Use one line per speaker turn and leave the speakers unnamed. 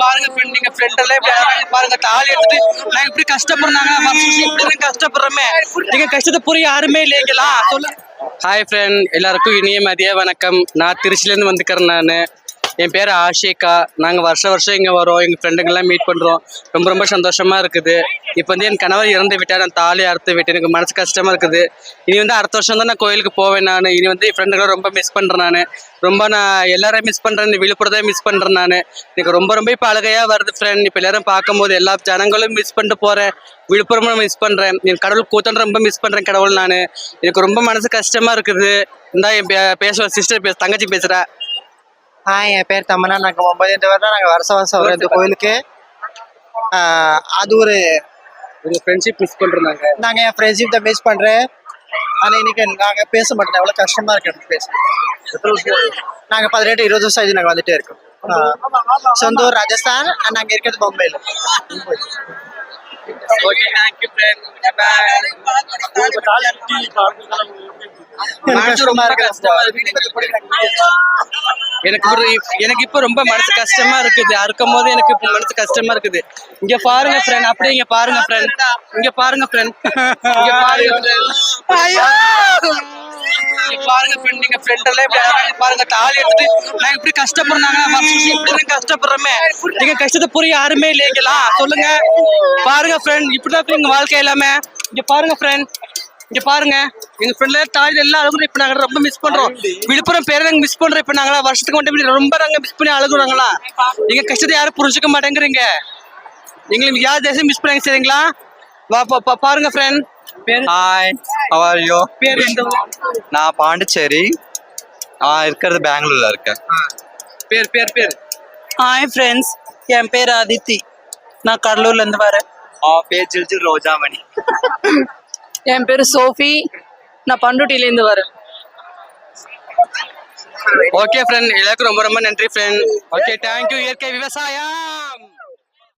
பாருங்க பாருங்க தாலி எடுத்துட்டு நான் இப்படி கஷ்டப்படுறாங்க. இப்படி கஷ்டப்படுறோமே. நீங்க கஷ்டத்தை புரிய யாருமே இல்லைங்களா? சொல்லுங்க ஹாய் ஃப்ரெண்ட் எல்லாருக்கும் இனிய மதிய வணக்கம். நான் திருச்சிலேருந்து வந்துக்கிறேன் நான். என் பேர் ஆஷிகா. நாங்கள் வருஷம் வருஷம் இங்கே வரோம். எங்கள் ஃப்ரெண்டுங்கெல்லாம் மீட் பண்ணுறோம் ரொம்ப ரொம்ப சந்தோஷமாக இருக்குது. இப்போ வந்து என் கணவர் இறந்து விட்டார். நான் தாலி அறுத்து விட்டு எனக்கு மனசு கஷ்டமாக இருக்குது. இனி வந்து அடுத்த வருஷம் தான் நான் கோயிலுக்கு போவேன் நான். இனி வந்து என் ஃப்ரெண்டுகளை ரொம்ப மிஸ் பண்ணுறேன் நான். ரொம்ப நான் எல்லாரையும் மிஸ் பண்ணுறேன் இந்த விழுப்புரத்தை மிஸ் பண்ணுறேன் நான். எனக்கு ரொம்ப ரொம்ப இப்போ அழகையாக வருது ஃப்ரெண்ட் இப்போ எல்லாரும் பார்க்கும்போது எல்லா ஜனங்களும் மிஸ் பண்ணிட்டு போகிறேன் விழுப்புரமும் மிஸ் பண்ணுறேன் என் கடவுள் கூத்தன் ரொம்ப மிஸ் பண்ணுறேன் கடவுள் நான். எனக்கு ரொம்ப மனசு கஷ்டமாக இருக்குது. இந்தா என் பே- பேசுவேன் சிஸ்டர் பேச தங்கச்சி பேசுகிறேன்
ஹாய் என் பேர் தமனா நாங்கள் ஒன்பது இந்த வருடம் நாங்கள் வருஷம் வருஷம் வரோம் இந்த கோயிலுக்கு. அது ஒரு
உங்கள் ஃப்ரெண்ட்ஷிப் மிஸ் பண்ணுறாங்க
நாங்கள் என் ஃப்ரெண்ட்ஷிப் தான் மிஸ் பண்ணுறேன் ஆனால் இன்னைக்கு நாங்கள் பேச மாட்டோம். எவ்வளோ கஷ்டமா இருக்கு எனக்கு பேச. நாங்கள் பதினெட்டு இருபது வருஷம் ஆச்சு நாங்கள் வந்துட்டே இருக்கோம். சொந்த ஊர் ராஜஸ்தான் நாங்கள் இருக்கிறது மும்பையில்.
ஓகே தேங்க்யூ ஃப்ரெண்ட்
கஷ்டமா
எனக்கு ஒரு எனக்கு இப்போ ரொம்ப மனசு கஷ்டமா இருக்குது. அறுக்கும் போது எனக்கு இப்போ மனசு கஷ்டமா இருக்குது. இங்க பாருங்க ஃப்ரெண்ட் அப்படியே இங்க பாருங்க ஃப்ரெண்ட் இங்க பாருங்க ஃப்ரெண்ட் இங்க பாருங்க பாருங்க ஃப்ரெண்ட் நீங்க ஃப்ரெண்ட் எல்லாம் இப்படி பாருங்க. தாலி எடுத்துட்டு நான் இப்படி கஷ்டப்படுறாங்க இப்படி கஷ்டப்படுறோமே. நீங்க கஷ்டத்தை புரிய யாருமே இல்லைங்களா சொல்லுங்க. பாருங்க ஃப்ரெண்ட் இப்படிதான் இருக்கு எங்க வாழ்க்கை எல்லாமே. இங்க பாருங்க ஃப்ரெண்ட் இங்க பாருங்க. எங்க ஃப்ரெண்ட்ல தாய் எல்லாம் அழுகுறோம். இப்ப நாங்க ரொம்ப மிஸ் பண்றோம். விழுப்புரம் பேரை நாங்க மிஸ் பண்றோம். இப்ப நாங்களா வருஷத்துக்கு மட்டும் ரொம்ப நாங்க மிஸ் பண்ணி அழுகுறாங்களா? எங்க கஷ்டத்தை யாரும் புரிஞ்சுக்க மாட்டேங்கிறீங்க. எங்களுக்கு யார் தேசம் மிஸ் பண்ணாங்க சரிங்களா? வா பா- பா- பாருங்க ஃப்ரெண்ட் பேர்?
ஹாய் ஹவ் யூ
பேர்?
நான் பாண்டிச்சேரி. நான் இருக்கிறது பெங்களூர்ல இருக்கேன்.
பேர் பேர் பேர்.
ஹாய் ஃப்ரெண்ட்ஸ் என் பேர் அதித்தி நான் கடலூர்லேருந்து வரேன்.
பேர் ஜில்ஜில் ரோஜாமணி.
என் பேரு சோஃபி. நான் பண்ருட்டிலேருந்து வரேன்.
ஓகே ஃப்ரெண்ட் எல்லாருக்கும் ரொம்ப ரொம்ப நன்றி ஃப்ரெண்ட் ஓகே தேங்க்யூ இயற்கை விவசாயம்.